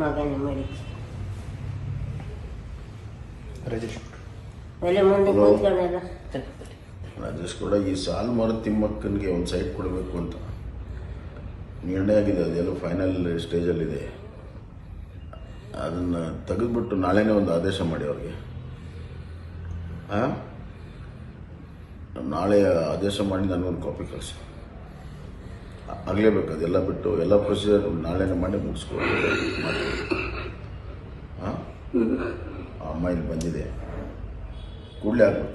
ಮಗನ ರಾಜೇಶ್. ಒಲೆ ಮುಂದೆ ಕೂತ್ಕೊಂಡಲ್ಲ ರಾಜೇಶ್ ಕೂಡ ಈ ಸಾಲು ಮರ ತಿಮ್ಮಕ್ಕನಿಗೆ ಒಂದು ಸೈಟ್ ಕೊಡಬೇಕು ಅಂತ. ನಿರ್ಣಯ ಆಗಿದೆ ಅದೆಲ್ಲ ಫೈನಲ್ ಸ್ಟೇಜಲ್ಲಿದೆ ಅದನ್ನು ತೆಗೆದುಬಿಟ್ಟು ನಾಳೆನೇ ಒಂದು ಆದೇಶ ಮಾಡಿ ಅವ್ರಿಗೆ. ಹಾಂ ನಾಳೆ ಆದೇಶ ಮಾಡಿ ನನಗೊಂದು ಕಾಪಿ ಕಳಿಸಿ ಆಗಲೇಬೇಕು ಅದೆಲ್ಲ ಬಿಟ್ಟು ಎಲ್ಲ ಪ್ರೊಸೀಜರ್ ನಾಳೆನೇ ಮಾಡಿ ಮುಗಿಸ್ಕೊಂಡು ಮಾಡ್ತೀವಿ ಹಾಂ ಅಮ್ಮ ಇಲ್ಲಿ ಬಂದಿದೆ. ಕೂಡಲೇ ಆಗಬೇಕು.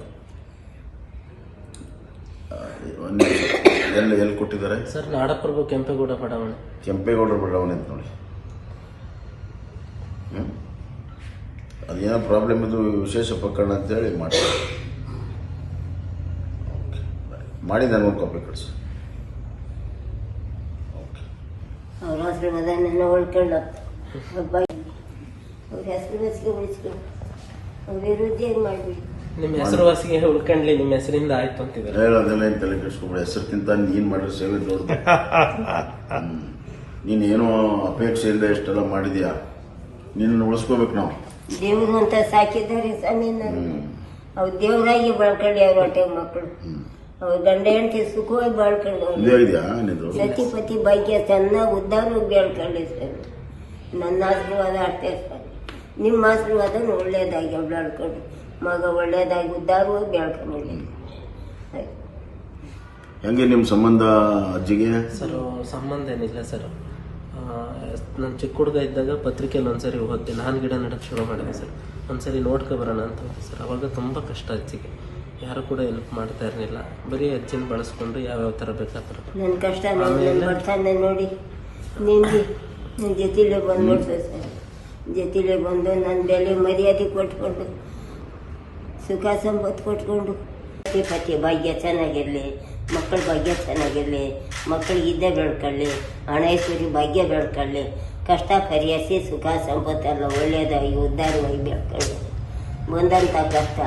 ಒಂದು ಎಲ್ಲಿ ಎಲ್ಲಿ ಕೊಟ್ಟಿದ್ದಾರೆ? ಸರ್ ನಾಡಪ್ರಭು ಕೆಂಪೇಗೌಡ ಬಡಾವಣೆ. ಕೆಂಪೇಗೌಡರ ಬಡಾವಣೆ ಅಂತ ನೋಡಿ. ಹ್ಞೂ ಅದೇನೋ ಪ್ರಾಬ್ಲಮ್ ಇದು ವಿಶೇಷ ಪ್ರಕರಣ ಅಂತೇಳಿ ಮಾಡಿ ಓಕೆ ಮಾಡಿ ನನಗೊಂದು ಕಾಪಿ ಕಳಿಸಿ ಅವ್ರ ಅದನ್ನೆಲ್ಲ ಒಬ್ಬ ಅವ್ರ ಹೆಸರು ಬಸ್ಗೆ ಉಳಿಸ್ಕೊಂಡು ಅವ್ರ ವಿರುದ್ಧ ಏನು ಮಾಡಬೇಡಿ ನಿಮ್ಮ ಹೆಸರುವಾಸಿಗೆ ಉಳ್ಕೊಂಡ್ಲಿ ನಿಮ್ಮ ಹೆಸರಿಂದ ಆಯ್ತು ಅಂತಿದ್ದಾರೆ. ಹೇಳೋದೆಲ್ಲ ಏನು ತಲೆ ಕೆಡಿಸ್ಕೊಬೇಡ. ಹೆಸರಿಗಿಂತ ನೀನು ಮಾಡೋ ಸೇವೆ ದೊಡ್ಡದು. ನೀನೇನೋ ಅಪೇಕ್ಷೆ ಇಲ್ಲದೆ ಅಪೇಕ್ಷೆಯಿಂದ ಎಷ್ಟೆಲ್ಲ ಮಾಡಿದ್ಯಾ? ನಿನ್ನ ಉಳಿಸ್ಕೋಬೇಕು ನಾವು. ದೇವ್ರಂತ ಅಂತ ಸಾಕಿದ್ದಾರೆ ಹ್ಞೂ ಅವ್ರು ದೇವರಾಗಿ ಬಾಳ್ಕೊಳ್ಳಿ ಅವ್ರ ಹೊಟ್ಟೆ ಮಕ್ಕಳು. ಗಂಡ ಹೆಂಡತಿ ಸುಖವಾಗಿ ಬಾಳ್ಕೊಂಡು ಅವ್ರು. ಇದೇ ಇದೆಯಾ ನಿಂದು? ಸತಿ ಪತಿ ಭಾಗ್ಯ ಚೆನ್ನಾಗಿ ಉದ್ದಾರ ಬೇಳ್ಕೊಂಡೆ ಸರ್ ನನ್ನ ಆಶೀರ್ವಾದ ಅಷ್ಟೇ ಸರ್ ನಿಮ್ಮ ಆಶೀರ್ವಾದ ಒಳ್ಳೇದಾಗಿ ಬೆಳ್ಕೊಂಡು ಮಗ ಒಳ್ಳೇದಾಗಿ ಉದ್ದಾರವಾಗಿ ಬೆಳ್ಕೊಂಡು ಹೆಂಗೆ ನಿಮ್ಮ ಸಂಬಂಧ ಅಜ್ಜಿಗೆ? ಸರ್ ಸಂಬಂಧ ಏನಿಲ್ಲ ಸರ್. ನಾನು ಚಿಕ್ಕ ಹುಡುಗ ಇದ್ದಾಗ ಪತ್ರಿಕೆಯಲ್ಲಿ ಒಂದ್ಸರಿ ಓದ್ದೆ. ನಾನು ಗಿಡ ನೆಡಕ್ಕೆ ಶುರು ಮಾಡಿದೆ ಸರ್. ಒಂದ್ಸರಿ ನೋಡ್ಕೊ ಬರೋಣ ಅಂತ. ಸರ್ ಅವಾಗ ತುಂಬ ಕಷ್ಟ ಅಜ್ಜಿಗೆ. ಯಾರು ಕೂಡ ಹೆಲ್ಪ್ ಮಾಡ್ತಾ ಇರಲಿಲ್ಲ. ಬರೀ ಅಜ್ಜಿನ ಬಳಸ್ಕೊಂಡು ಯಾವ್ಯಾವ ಥರ ಬೇಕಾದ್ರು. ನನ್ನ ಕಷ್ಟ ನೋಡಿ ನನ್ನ ಬಡತನ ನೋಡಿ. ನಿಂದಿ ನನ್ನ ಜೊತೆಲೇ ಬಂದು ನೋಡ್ಸು ಸರ್. ಜೊತೆಲೇ ಬಂದು ನನ್ನ ಬೆಲೆ ಮರ್ಯಾದೆ ಕೊಟ್ಕೊಂಡು ಸುಖ ಸಂಪತ್ತು ಕೊಟ್ಕೊಂಡು. ಪತಿ ಪತಿ ಭಾಗ್ಯ ಚೆನ್ನಾಗಿರಲಿ ಮಕ್ಕಳ ಭಾಗ್ಯ ಚೆನ್ನಾಗಿರಲಿ ಮಕ್ಕಳಿಗಿದ್ದೇ ಬೆಳ್ಕೊಳ್ಳಿ ಹಣೇಶ್ವರಿ ಭಾಗ್ಯ ಬೆಳ್ಕೊಳ್ಳಿ. ಕಷ್ಟ ಪರಿಹರಿಸಿ ಸುಖ ಸಂಪತ್ತೆಲ್ಲ ಒಳ್ಳೆಯದಾಗಿ ಉದ್ಧಾರವಾಗಿ ಬೆಳ್ಕೊಳ್ಳಿ. ಬಂದಂಥ ಕಷ್ಟ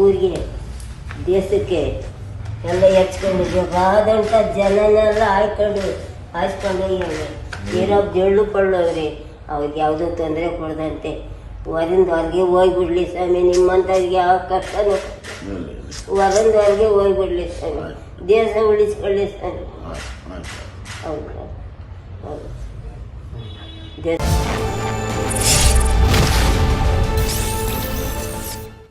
ಊರಿಗೆ ದೇಶಕ್ಕೆ ಎಲ್ಲ ಹೆಚ್ಕೊಂಡು ಬೇಕಾದಂಥ ಜನನೆಲ್ಲ ಆಯ್ಕೊಂಡು ಹಾಯ್ಸ್ಕೊಂಡು ಏನೋ ಇರೋ ಜಳ್ಳು ಕೊಳ್ಳೋರಿ ಅವ್ರಿಗೆ ಯಾವುದೂ ತೊಂದರೆ ಕೊಡದಂತೆ. ಹೊರಿಂದ ಹೊರಗೆ ಹೋಗ್ಬಿಡ್ಲಿ ಸ್ವಾಮಿ ನಿಮ್ಮಂಥವ್ರಿಗೆ ಯಾವ ಕಷ್ಟನೂ ಹೊರಿಂದ ಹೊರಗೆ ಹೋಗ್ಬಿಡ್ಲಿ ಸ್ವಾಮಿ. ದೇಶ ಉಳಿಸ್ಕೊಳ್ಳಿ ಸ್ವಾಮಿ. ಹೌದು. ಹೌದು. ದೇಶ